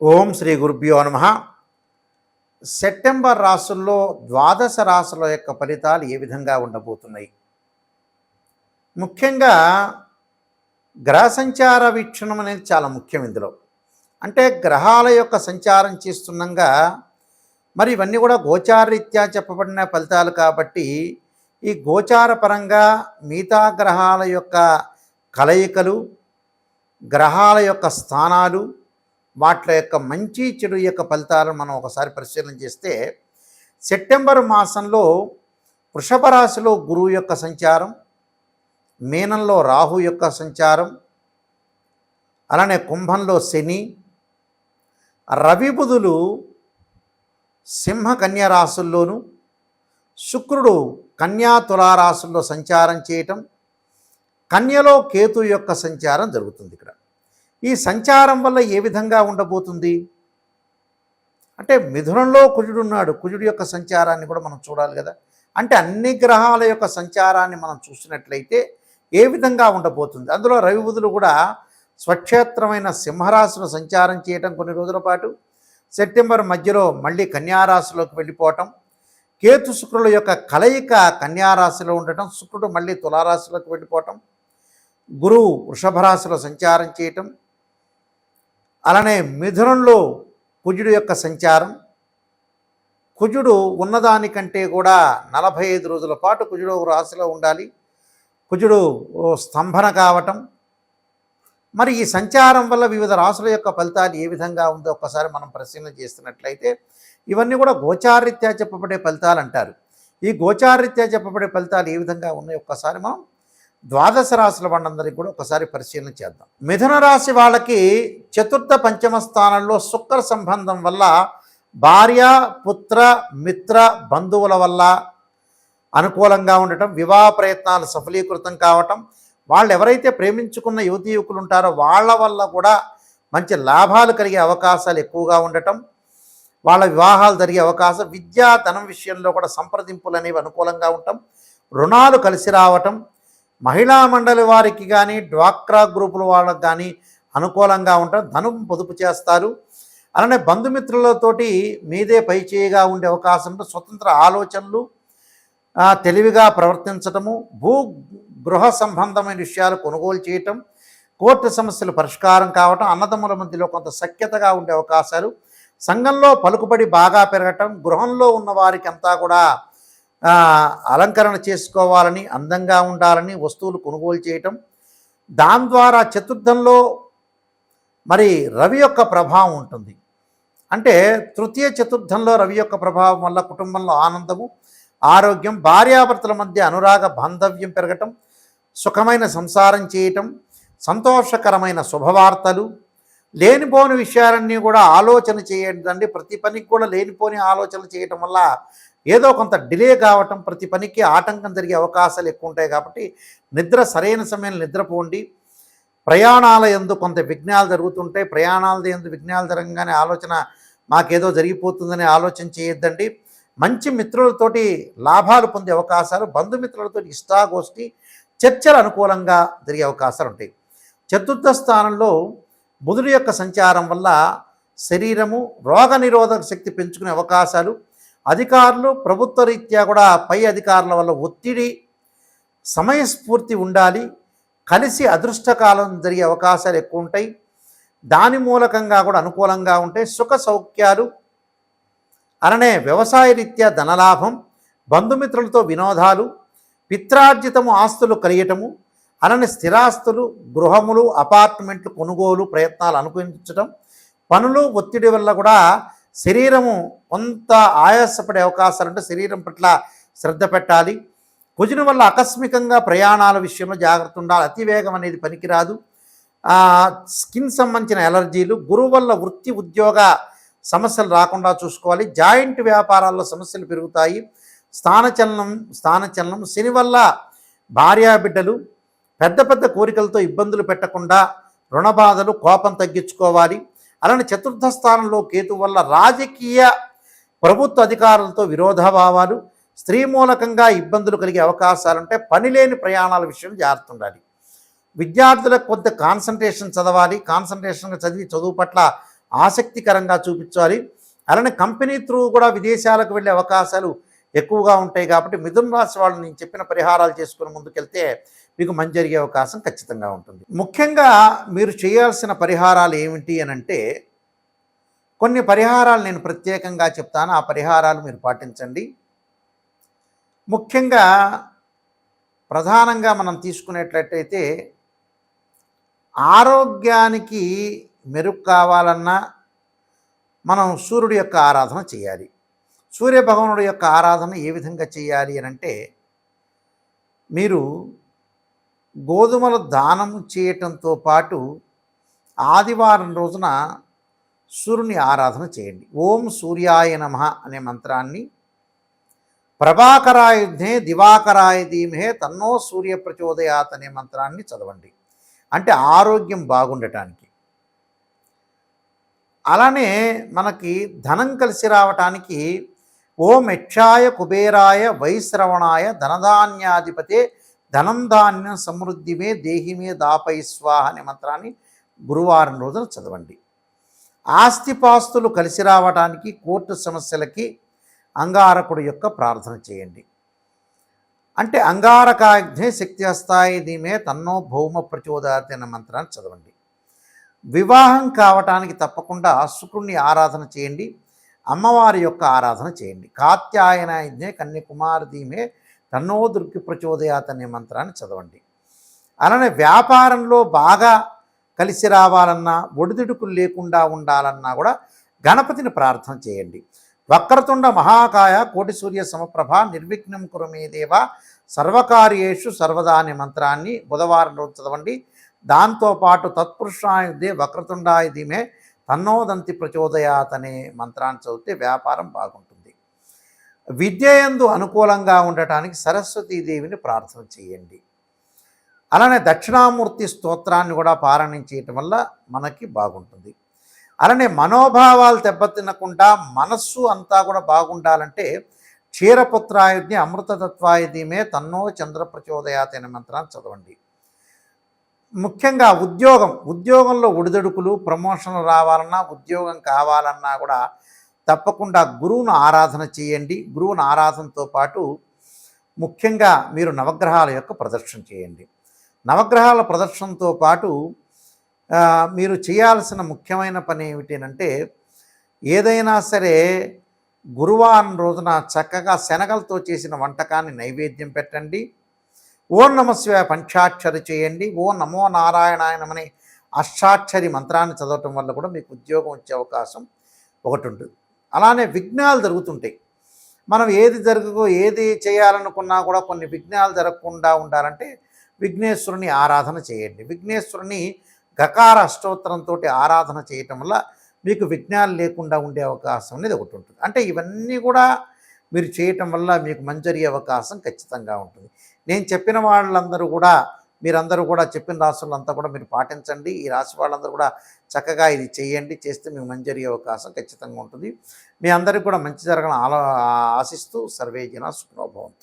ఓం శ్రీ గురుభ్యో నమ. సెప్టెంబర్ రాసుల్లో ద్వాదశ రాసుల యొక్క ఫలితాలు ఏ విధంగా ఉండబోతున్నాయి? ముఖ్యంగా గ్రహ సంచార వీక్షణం అనేది చాలా ముఖ్యం ఇందులో. అంటే గ్రహాల యొక్క సంచారం చేస్తుండగా మరి ఇవన్నీ కూడా గోచారరీత్యా చెప్పబడిన ఫలితాలు కాబట్టి ఈ గోచార పరంగా మిగతా గ్రహాల యొక్క కలయికలు గ్రహాల యొక్క స్థానాలు వాటి యొక్క మంచి చెడు యొక్క ఫలితాలను మనం ఒకసారి పరిశీలన చేస్తే సెప్టెంబర్ మాసంలో వృషభ రాశిలో గురువు యొక్క సంచారం మీనంలో రాహు యొక్క సంచారం అలానే కుంభంలో శని రవి బుధులు సింహ కన్యా రాశుల్లోనూ శుక్రుడు కన్యా తులారాశుల్లో సంచారం చేయటం కన్యలో కేతు యొక్క సంచారం జరుగుతుంది ఇక్కడ. ఈ సంచారం వల్ల ఏ విధంగా ఉండబోతుంది? అంటే మిథునంలో కుజుడు ఉన్నాడు. కుజుడు యొక్క సంచారాన్ని కూడా మనం చూడాలి కదా. అంటే అన్ని గ్రహాల యొక్క సంచారాన్ని మనం చూసినట్లయితే ఏ విధంగా ఉండబోతుంది? అందులో రవి బుధులు కూడా స్వక్షేత్రమైన సింహరాశిలో సంచారం చేయటం కొన్ని రోజుల పాటు సెప్టెంబర్ మధ్యలో మళ్ళీ కన్యారాశిలోకి వెళ్ళిపోవటం కేతు శుక్రుల యొక్క కలయిక కన్యారాశిలో ఉండటం శుక్రుడు మళ్ళీ తులారాశిలోకి వెళ్ళిపోవటం గురువు వృషభ రాశిలో సంచారం చేయటం అలానే మిథునంలో కుజుడు యొక్క సంచారం. కుజుడు ఉన్నదానికంటే కూడా నలభై ఐదు రోజుల పాటు కుజుడు ఒక రాశిలో ఉండాలి. కుజుడు స్తంభన కావటం. మరి ఈ సంచారం వల్ల వివిధ రాశుల యొక్క ఫలితాలు ఏ విధంగా ఉందో ఒక్కసారి మనం పరిశీలన చేస్తున్నట్లయితే ఇవన్నీ కూడా గోచారీత్యా చెప్పబడే ఫలితాలు అంటారు. ఈ గోచారీత్యా చెప్పబడే ఫలితాలు ఏ విధంగా ఉన్నాయో ఒక్కసారి మనం ద్వాదశ రాశుల వాళ్ళందరికీ కూడా ఒకసారి పరిశీలన చేద్దాం. మిథున రాశి వాళ్ళకి చతుర్థ పంచమ స్థానంలో శుక్ర సంబంధం వల్ల భార్య పుత్ర మిత్ర బంధువుల వల్ల అనుకూలంగా ఉండటం వివాహ ప్రయత్నాలు సఫలీకృతం కావటం వాళ్ళు ఎవరైతే ప్రేమించుకున్న యువతి యువకులు ఉంటారో వాళ్ళ వల్ల కూడా మంచి లాభాలు కలిగే అవకాశాలు ఎక్కువగా ఉండటం వాళ్ళ వివాహాలు జరిగే అవకాశం విద్యా ధనం విషయంలో కూడా సంప్రదింపులు అనేవి అనుకూలంగా ఉండటం రుణాలు కలిసి రావటం మహిళా మండలి వారికి కానీ డ్వాక్రా గ్రూపుల వాళ్ళకి కానీ అనుకూలంగా ఉంటారు. ధనం పొదుపు చేస్తారు. అలానే బంధుమిత్రులతోటి మీదే పై చేయిగా ఉండే అవకాశం స్వతంత్ర ఆలోచనలు తెలివిగా ప్రవర్తించటము భూ గృహ సంబంధమైన విషయాలు కొనుగోలు చేయటం కోర్టు సమస్యలు పరిష్కారం కావటం అన్నదమ్ముల మధ్యలో కొంత సఖ్యతగా ఉండే అవకాశాలు సంఘంలో పలుకుబడి బాగా పెరగటం గృహంలో ఉన్న వారికి అంతా కూడా అలంకరణ చేసుకోవాలని అందంగా ఉండాలని వస్తువులు కొనుగోలు చేయటం. దాని ద్వారా చతుర్థంలో మరి రవి యొక్క ప్రభావం ఉంటుంది. అంటే తృతీయ చతుర్థంలో రవి యొక్క ప్రభావం వల్ల కుటుంబంలో ఆనందము ఆరోగ్యం భార్యాభర్తల మధ్య అనురాగ బాంధవ్యం పెరగటం సుఖమైన సంసారం చేయటం సంతోషకరమైన శుభవార్తలు లేనిపోని విషయాలన్నీ కూడా ఆలోచన చేయండి. ప్రతి పనికి కూడా లేనిపోని ఆలోచన చేయటం వల్ల ఏదో కొంత డిలే కావటం ప్రతి పనికి ఆటంకం జరిగే అవకాశాలు ఎక్కువ ఉంటాయి కాబట్టి నిద్ర సరైన సమయంలో నిద్రపోండి. ప్రయాణాల ఎందు కొంత విఘ్నాలు జరుగుతుంటాయి. ప్రయాణాల ఎందు విఘ్నాలు జరగగానే ఆలోచన మాకేదో జరిగిపోతుందని ఆలోచన చేయొద్దండి. మంచి మిత్రులతోటి లాభాలు పొందే అవకాశాలు బంధుమిత్రులతో ఇష్టాగోష్ఠి చర్చలు అనుకూలంగా జరిగే అవకాశాలు ఉంటాయి. చతుర్థ స్థానంలో బుధుడి యొక్క సంచారం వల్ల శరీరము రోగ నిరోధక శక్తి పెంచుకునే అవకాశాలు అధికారులు ప్రభుత్వ రీత్యా కూడా పై అధికారుల వల్ల ఒత్తిడి సమయస్ఫూర్తి ఉండాలి కలిసి అదృష్టకాలం జరిగే అవకాశాలు ఎక్కువ ఉంటాయి. దాని మూలకంగా కూడా అనుకూలంగా ఉంటాయి సుఖ సౌఖ్యాలు అలానే వ్యవసాయ రీత్యా ధనలాభం బంధుమిత్రులతో వినోదాలు పిత్రార్జితము ఆస్తులు కలిగటము అలానే స్థిరాస్తులు గృహములు అపార్ట్మెంట్లు కొనుగోలు ప్రయత్నాలు అనుకరించడం పనులు ఒత్తిడి వల్ల కూడా శరీరము కొంత ఆయాసపడే అవకాశాలు ఉంటే శరీరం పట్ల శ్రద్ధ పెట్టాలి. కుజుని వల్ల ఆకస్మికంగా ప్రయాణాల విషయంలో జాగ్రత్త ఉండాలి. అతివేగం అనేది పనికిరాదు. స్కిన్ సంబంధించిన ఎలర్జీలు గురువు వల్ల వృత్తి ఉద్యోగ సమస్యలు రాకుండా చూసుకోవాలి. జాయింట్ వ్యాపారాల్లో సమస్యలు పెరుగుతాయి. స్థానచలనం స్థానచలనం శని వల్ల భార్యా బిడ్డలు పెద్ద పెద్ద కోరికలతో ఇబ్బందులు పెట్టకుండా రుణ బాధలు కోపం తగ్గించుకోవాలి. అలానే చతుర్థ స్థానంలో కేతు వల్ల రాజకీయ ప్రభుత్వ అధికారులతో విరోధభావాలు స్త్రీ మూలకంగా ఇబ్బందులు కలిగే అవకాశాలుంటే పనిలేని ప్రయాణాల విషయం జాగ్రత్త ఉండాలి. విద్యార్థులకు కొంత కాన్సన్ట్రేషన్ చదవాలి. కాన్సన్ట్రేషన్గా చదివి చదువు పట్ల ఆసక్తికరంగా చూపించాలి. అలానే కంపెనీ త్రూ కూడా విదేశాలకు వెళ్ళే అవకాశాలు ఎక్కువగా ఉంటాయి కాబట్టి మిథున రాశి వాళ్ళు నేను చెప్పిన పరిహారాలు చేసుకుని ముందుకెళ్తే మీకు మంచి జరిగే అవకాశం ఖచ్చితంగా ఉంటుంది. ముఖ్యంగా మీరు చేయాల్సిన పరిహారాలు ఏమిటి అని అంటే కొన్ని పరిహారాలు నేను ప్రత్యేకంగా చెప్తాను ఆ పరిహారాలు మీరు పాటించండి. ముఖ్యంగా ప్రధానంగా మనం తీసుకునేటట్టయితే ఆరోగ్యానికి మెరుగు కావాలన్నా మనం సూర్యుడి యొక్క ఆరాధన చేయాలి. సూర్య భగవానుడి యొక్క ఆరాధన ఏ విధంగా చేయాలి అని అంటే మీరు గోధుమల దానం చేయటంతో పాటు ఆదివారం రోజున సూర్యుని ఆరాధన చేయండి. ఓం సూర్యాయ నమ అనే మంత్రాన్ని ప్రభాకరాయుధే దివాకరాయ ధీమహే తన్నో సూర్య ప్రచోదయాత్ అనే మంత్రాన్ని చదవండి. అంటే ఆరోగ్యం బాగుండటానికి. అలానే మనకి ధనం కలిసి రావటానికి ఓం యక్షాయ కుబేరాయ వైశ్రవణాయ ధనధాన్యాధిపతే ధనం ధాన్యం సమృద్ధిమే దేహిమే దాపై స్వాహ అనే మంత్రాన్ని గురువారం రోజున చదవండి. ఆస్తిపాస్తులు కలిసి రావడానికి కోర్టు సమస్యలకి అంగారకుడు యొక్క ప్రార్థన చేయండి. అంటే అంగారకాగ్నే శక్తి హస్తాయి దీమే తన్నో భౌమ ప్రచోదయాతి అనే మంత్రాన్ని చదవండి. వివాహం కావటానికి తప్పకుండా శుక్రుణ్ణి ఆరాధన చేయండి. అమ్మవారి యొక్క ఆరాధన చేయండి. కాత్యాయన యజ్ఞే కన్యకుమార్ ధీమే తన్నో దుర్గి ప్రచోదయాత్ అనే మంత్రాన్ని చదవండి. అలానే వ్యాపారంలో బాగా కలిసి రావాలన్నా ఒడిదుడుకులు లేకుండా ఉండాలన్నా కూడా గణపతిని ప్రార్థన చేయండి. వక్రతుండ మహాకాయ కోటి సూర్య సమప్రభ నిర్విఘ్నం కురమేదేవ సర్వకార్యేషు సర్వదా అనే మంత్రాన్ని బుధవారం రోజు చదవండి. దాంతోపాటు తత్పురుషాయుధే వక్రతుండాయుధీమే తన్నోదంతి ప్రచోదయాత్ అనే మంత్రాన్ని చదివితే వ్యాపారం బాగుంటుంది. విద్యయందు అనుకూలంగా ఉండటానికి సరస్వతీదేవిని ప్రార్థన చేయండి. అలానే దక్షిణామూర్తి స్తోత్రాన్ని కూడా పారాయణం చేయటం వల్ల మనకి బాగుంటుంది. అలానే మనోభావాలు దెబ్బతినకుండా మనస్సు అంతా కూడా బాగుండాలంటే క్షీరపుత్రాయుధ్ని అమృతతత్వాయుధ్యమే తన్నో చంద్ర ప్రచోదయాతైన అనే మంత్రాన్ని చదవండి. ముఖ్యంగా ఉద్యోగం ఉద్యోగంలో ఒడిదొడుకులు ప్రమోషన్లు రావాలన్నా ఉద్యోగం కావాలన్నా కూడా తప్పకుండా గురువును ఆరాధన చేయండి. గురువును ఆరాధనతో పాటు ముఖ్యంగా మీరు నవగ్రహాల యొక్క ప్రదర్శన చేయండి. నవగ్రహాల ప్రదర్శనతో పాటు మీరు చేయాల్సిన ముఖ్యమైన పని ఏమిటంటే ఏదైనా సరే గురువారం రోజున చక్కగా శనగలతో చేసిన వంటకాన్ని నైవేద్యం పెట్టండి. ఓం నమశివాయ పంచాక్షరి చేయండి. ఓ నమో నారాయణాయనమని అష్టాక్షరి మంత్రాన్ని చదవటం వల్ల కూడా మీకు ఉద్యోగం వచ్చే అవకాశం ఒకటి ఉంటుంది. అలానే విఘ్నాలు జరుగుతుంటాయి. మనం ఏది జరగకో ఏది చేయాలనుకున్నా కూడా కొన్ని విఘ్నాలు జరగకుండా ఉండాలంటే విఘ్నేశ్వరుని ఆరాధన చేయండి. విఘ్నేశ్వరుని గకార అష్టోత్తరంతో ఆరాధన చేయటం వల్ల మీకు విఘ్నాలు లేకుండా ఉండే అవకాశం అనేది ఒకటి ఉంటుంది. అంటే ఇవన్నీ కూడా మీరు చేయటం వల్ల మీకు మంజరి అవకాశం ఖచ్చితంగా ఉంటుంది. నేను చెప్పిన వాళ్ళందరూ కూడా మీరందరూ కూడా చెప్పిన రాసులంతా కూడా మీరు పాటించండి. ఈ రాశి వాళ్ళందరూ కూడా చక్కగా ఇది చేయండి. చేస్తే మీకు మంచి జరిగే అవకాశం ఖచ్చితంగా ఉంటుంది. మీ అందరికీ కూడా మంచి జరగడం ఆలో ఆశిస్తూ సర్వేజన సుఖనోభవంతు